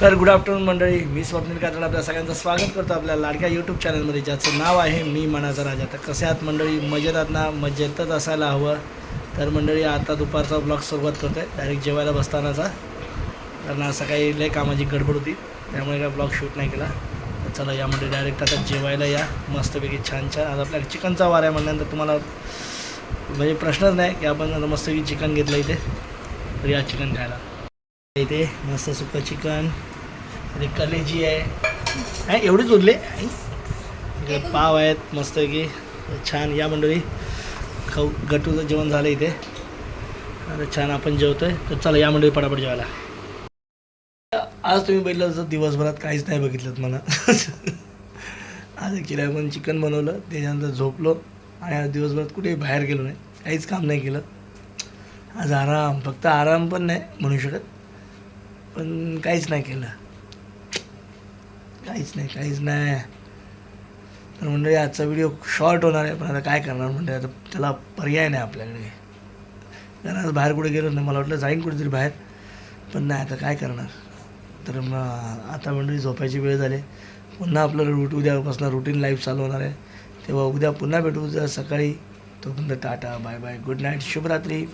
तर good afternoon मंडळी मी स्वप्नील कातड आपल्या सगळ्यांचं स्वागत करतो आपल्या लाडक्या यूट्यूब चॅनलमध्ये ज्याचं नाव आहे मी मनाचा राजा. तर कसे आहात मंडळी? मजेतात ना? मजेतच असायला हवं. तर मंडळी आता दुपारचा ब्लॉग सुरुवात करतो आहे डायरेक्ट जेवायला बसतानाचा. कारण सकाळी लय कामाची गडबड होती. त्यामुळे काय ब्लॉग शूट नाही केला. तर चला यामध्ये डायरेक्ट आता जेवायला या. मस्तपैकी छान छान. आज आपल्या चिकनचा वार आहे म्हणल्यानंतर तुम्हाला म्हणजे प्रश्नच नाही की आपण मस्तपैकी चिकन घेतलं इथे. तर या चिकन खायला इथे मस्त सुकं चिकन इथे कलेजी आहे. एवढेच उरले आई. इकडे पाव आहेत मस्त की. छान या मंडळी. खाऊ गटूचं जेवण झालं इथे. आता छान आपण जेवतोय. तर चला या मंडळी पटापट जेवायला. आज तुम्ही बघितलं तर दिवसभरात काहीच नाही बघितलं मला आज ॲक्च्युली आपण चिकन बनवलं त्याच्यानंतर झोपलो आणि आज दिवसभरात कुठेही बाहेर गेलो नाही. काहीच काम नाही केलं. आज आराम फक्त आराम पण नाही म्हणू शकत. पण काहीच नाही केलं. काहीच नाही काहीच नाही. तर म्हणजे आजचा व्हिडिओ शॉर्ट होणार आहे पण आता काय करणार म्हणजे आता त्याला पर्याय नाही आपल्याकडे. कारण आज बाहेर कुठे गेलो नाही मला वाटलं जाईन कुठेतरी बाहेर पण नाही आता काय करणार? तर मग आता म्हणजे झोपायची वेळ झाली. पुन्हा आपलं रूट उद्यापासून रुटीन लाईफ चालू होणार आहे. तेव्हा उद्या पुन्हा भेटू. उद्या सकाळी तोपर्यंत tata bye bye good night शुभरात्री.